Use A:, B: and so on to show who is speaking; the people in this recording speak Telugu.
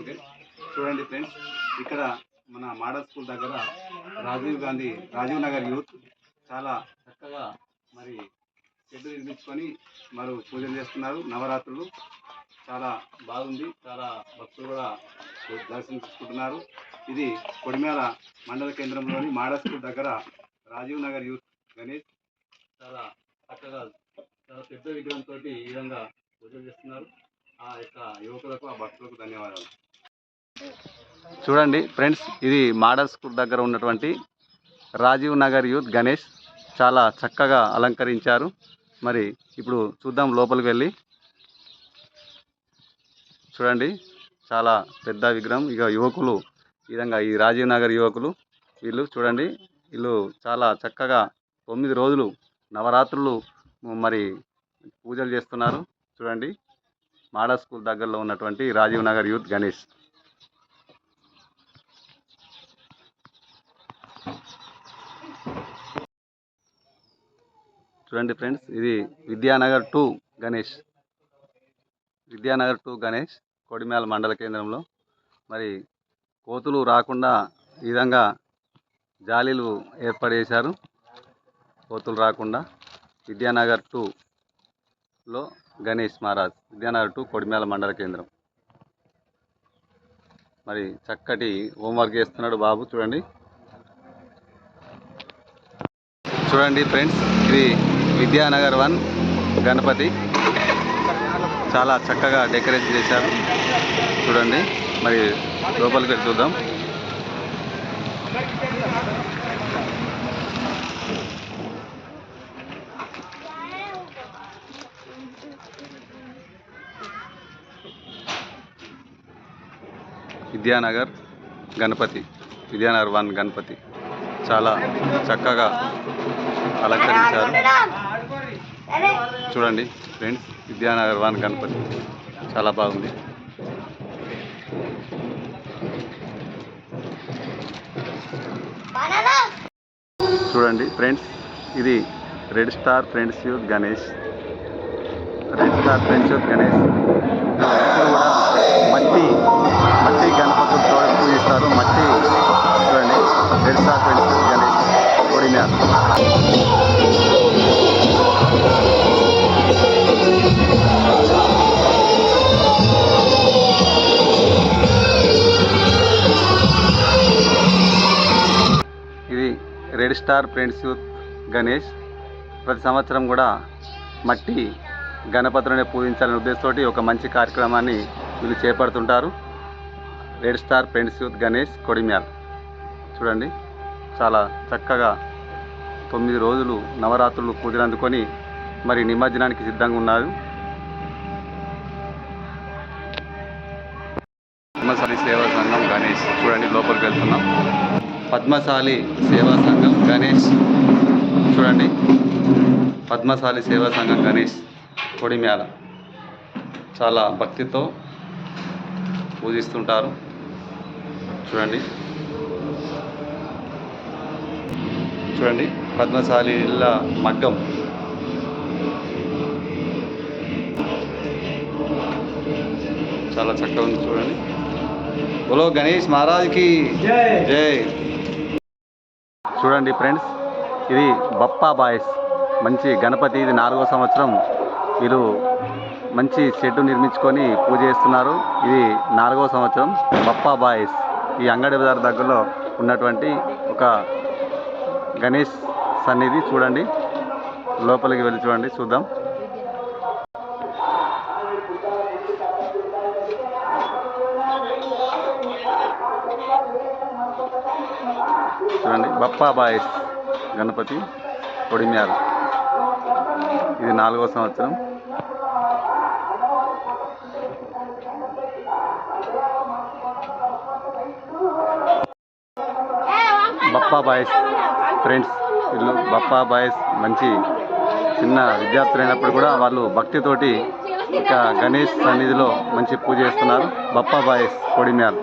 A: ఓకే చూడండి ఫ్రెండ్స్ ఇక్కడ మన మోడల్ స్కూల్ దగ్గర రాజీవ్ గాంధీ రాజీవ్ నగర్ యూత్ చాలా చక్కగా మరి షెడ్ నిర్మించుకొని మరి పూజలు చేస్తున్నారు. నవరాత్రులు చాలా బాగుంది. చాలా భక్తులు కూడా దర్శించుకుంటున్నారు. ఇది కొడిమేల మండల కేంద్రంలోని మాడల్ స్కూల్ దగ్గర రాజీవ్ నగర్ యూత్ గణేష్ చాలా చక్కగా చాలా పెద్ద విగ్రహంతో ఈ విధంగా పూజలు చేస్తున్నారు. ఆ యొక్క యువకులకు ఆ భక్తులకు ధన్యవాదాలు. చూడండి ఫ్రెండ్స్ ఇది మాడల్ స్కూల్ దగ్గర ఉన్నటువంటి రాజీవ్ నగర్ యూత్ గణేష్ చాలా చక్కగా అలంకరించారు. మరి ఇప్పుడు చూద్దాం లోపలికి వెళ్ళి. చూడండి చాలా పెద్ద విగ్రహం. ఇక యువకులు ఈ విధంగా ఈ రాజీవ్ నగర్ యువకులు వీళ్ళు చూడండి వీళ్ళు చాలా చక్కగా తొమ్మిది రోజులు నవరాత్రులు మరి పూజలు చేస్తున్నారు. చూడండి మాడా స్కూల్ దగ్గరలో ఉన్నటువంటి రాజీవ్ నగర్ యూత్ గణేష్. చూడండి ఫ్రెండ్స్ ఇది విద్యానగర్ టూ గణేష్. విద్యానగర్ టూ గణేష్ కొడిమేల మండల కేంద్రంలో. మరి కోతులు రాకుండా ఈ విధంగా జాలీలు ఏర్పాటు చేశారు. కోతులు రాకుండా విద్యానగర్ టూ లో గణేష్ మహారాజ్ విద్యానగర్ టూ కొడిమేల మండల కేంద్రం. మరి చక్కటి హోంవర్క్ చేస్తున్నాడు బాబు చూడండి. చూడండి ఫ్రెండ్స్ ఇది విద్యానగర్ వన్ గణపతి చాలా చక్కగా డెకరేట్ చేశారు. చూడండి మరి లోపలికి వెళ్ళి చూద్దాం. విద్యానగర్ గణపతి విద్యానగర్ వన్ గణపతి. చాలా చక్కగా అలంకరించారు. చూడండి ఫ్రెండ్స్ విద్యానగర్ వన్ గణపతి. చాలా బాగుంది. చూడండి ఫ్రెండ్స్ ఇది red star friends youth Ganesh. Red star friends youth Ganesh. కూడా స్టార్ ట్వంటీ గణేష్ ఇది red star friends youth Ganesh. ప్రతి సంవత్సరం కూడా మట్టి గణపతులనే పూజించాలనే ఉద్దేశంతో ఒక మంచి కార్యక్రమాన్ని వీళ్ళు చేపడుతుంటారు. Red star friends youth Ganesh Kodimyal. చూడండి. చాలా చక్కగా తొమ్మిది రోజులు నవరాత్రులు పూజలు అందుకొని మరి నిమజ్జనానికి సిద్ధంగా ఉన్నారు. పద్మశాలి సేవా సంఘం గణేష్. చూడండి లోపలికి వెళ్తున్నాం. పద్మశాలి సేవా సంఘం గణేష్. చూడండి పద్మశాలి సేవా సంఘం గణేష్ కొడిమ్యాల చాలా భక్తితో పూజిస్తుంటారు. చూడండి. చూడండి. పద్మశాలిల మగ్గం. చాలా చక్కగా ఉంది చూడండి. బోలో గణేష్ మహారాజ్కి జై. చూడండి ఫ్రెండ్స్ ఇది బప్పా బాయ్స్. మంచి గణపతి ఇది నాలుగో సంవత్సరం. వీరు మంచి షెడ్ నిర్మించుకొని పూజ చేస్తున్నారు. ఇది నాలుగో సంవత్సరం బప్పా బాయ్స్. ఈ అంగడి బజార్ దగ్గరలో ఉన్నటువంటి ఒక గణేష్ సన్నిధి చూడండి. లోపలికి వెళ్ళి చూడండి చూద్దాం. చూడండి బప్పా బాయ్స్ గణపతి కొడిమ్యాల ఇది నాలుగో సంవత్సరం. బప్పా బాయ్స్ ఫ్రెండ్స్ వీళ్ళు బప్పా బాయ్స్ మంచి చిన్న విద్యార్థులైనప్పుడు కూడా వాళ్ళు భక్తితోటి ఇక గణేష్ సన్నిధిలో మంచి పూజ చేస్తున్నారు. బప్పా బాయ్స్ కొడిమ్యాల్